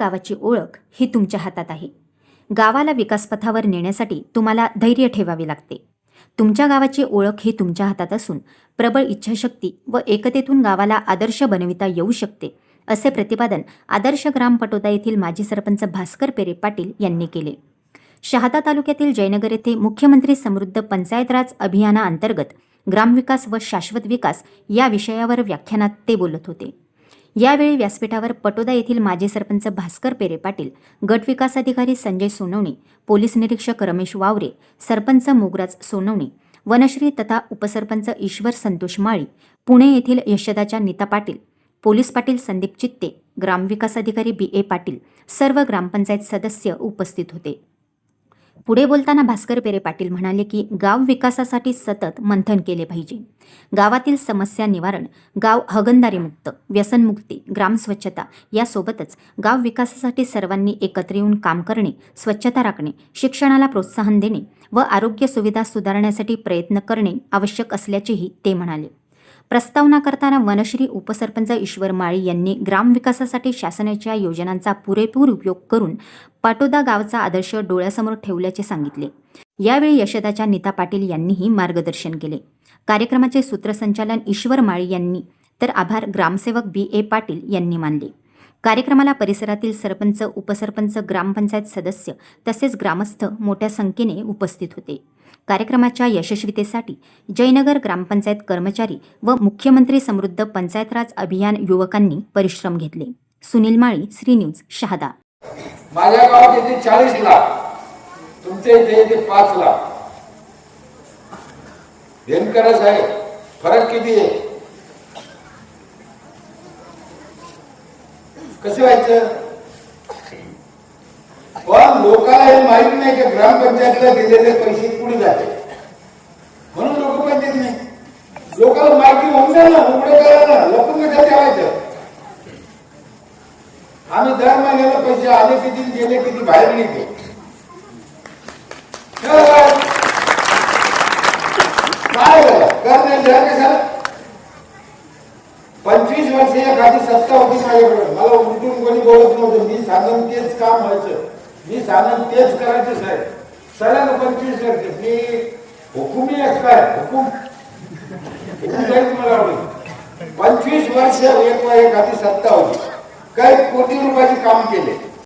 गावाची ओळख ही तुमच्या हातात आहे. गावाला विकासपथावर नेण्यासाठी तुम्हाला धैर्य ठेवावे लागते. तुमच्या गावाची ओळख ही तुमच्या हातात असून प्रबळ इच्छाशक्ती व एकतेतून गावाला आदर्श बनविता येऊ शकते असे प्रतिपादन आदर्श ग्राम पटोदा येथील माजी सरपंच भास्कर पेरे पाटील यांनी केले. शहादा तालुक्यातील जयनगर येथे मुख्यमंत्री समृद्ध पंचायत राज अभियानाअंतर्गत ग्रामविकास व शाश्वत विकास या विषयावर व्याख्यानात ते बोलत होते. यावेळी व्यासपीठावर पटोदा येथील माजी सरपंच भास्कर पेरे पाटील गट विकास अधिकारी संजय सोनवणे पोलीस निरीक्षक रमेश वावरे सरपंच मोगराज सोनवणे वनश्री तथा उपसरपंच ईश्वर संतोष माळी पुणे येथील यशदाच्या नीता पाटील पोलीस पाटील संदीप चित्ते ग्रामविकास अधिकारी बी ए पाटील सर्व ग्रामपंचायत सदस्य उपस्थित होते. पुढे बोलताना भास्कर पेरे पाटील म्हणाले की गाव विकासासाठी सतत मंथन केले पाहिजे. गावातील समस्या निवारण गाव हगंदारीमुक्त व्यसनमुक्ती ग्रामस्वच्छता यासोबतच गाव विकासासाठी सर्वांनी एकत्र येऊन काम करणे स्वच्छता राखणे शिक्षणाला प्रोत्साहन देणे व आरोग्य सुविधा सुधारण्यासाठी प्रयत्न करणे आवश्यक असल्याचेही ते म्हणाले. प्रस्तावना करताना वनश्री उपसरपंच ईश्वर माळी यांनी ग्रामविकासासाठी शासनाच्या योजनांचा पुरेपूर उपयोग करून पाटोदा गावचा आदर्श डोळ्यासमोर ठेवल्याचे सांगितले. यावेळी यशदाच्या नीता पाटील यांनीही मार्गदर्शन केले. कार्यक्रमाचे सूत्रसंचालन ईश्वर माळी यांनी तर आभार ग्रामसेवक बी. ए. पाटील यांनी मानले. कार्यक्रमाला परिसरातील सरपंच उपसरपंच ग्रामपंचायत सदस्य तसेच ग्रामस्थ मोठ्या संख्येने उपस्थित होते. कार्यक्रमाच्या यशस्वीतेसाठी जयनगर ग्रामपंचायत कर्मचारी व मुख्यमंत्री समृद्ध पंचायत राज अभियान युवकांनी परिश्रम घेतले. सुनील माळी श्री न्यूज शहादा. माझ्या गावात येते चाळीस लाख. तुमच्या इथे येते पाच लाख. भयंकरच आहे. फरक किती आहे? कसं व्हायचं पण लोकांना हे माहीत नाही की ग्रामपंचायतीला दिलेले पैसे कुठे जाते? म्हणून लोक पण देत नाही. लोकांना माहिती होऊन द्या ना उघडं करा ना. लपून कसं ठेवायचं आम्ही दर महिन्याला पैसे आले किती गेले किती बाहेर निघते. काय झालं? कर नाही कशाला पंचवीस वर्ष एखादी सत्ता होती माझ्याकडे. मला उलटून कोणी बोलत नव्हतं. मी सांगून तेच काम व्हायचं. मी साधन तेच करायचं साहेब. सगळ्यांना पंचवीस वर्ष मी हुकुमी काय हुकुम. मला आवडेल. पंचवीस वर्ष एक एखादी सत्ता होती. काही कोटी रुपयाचे काम केले.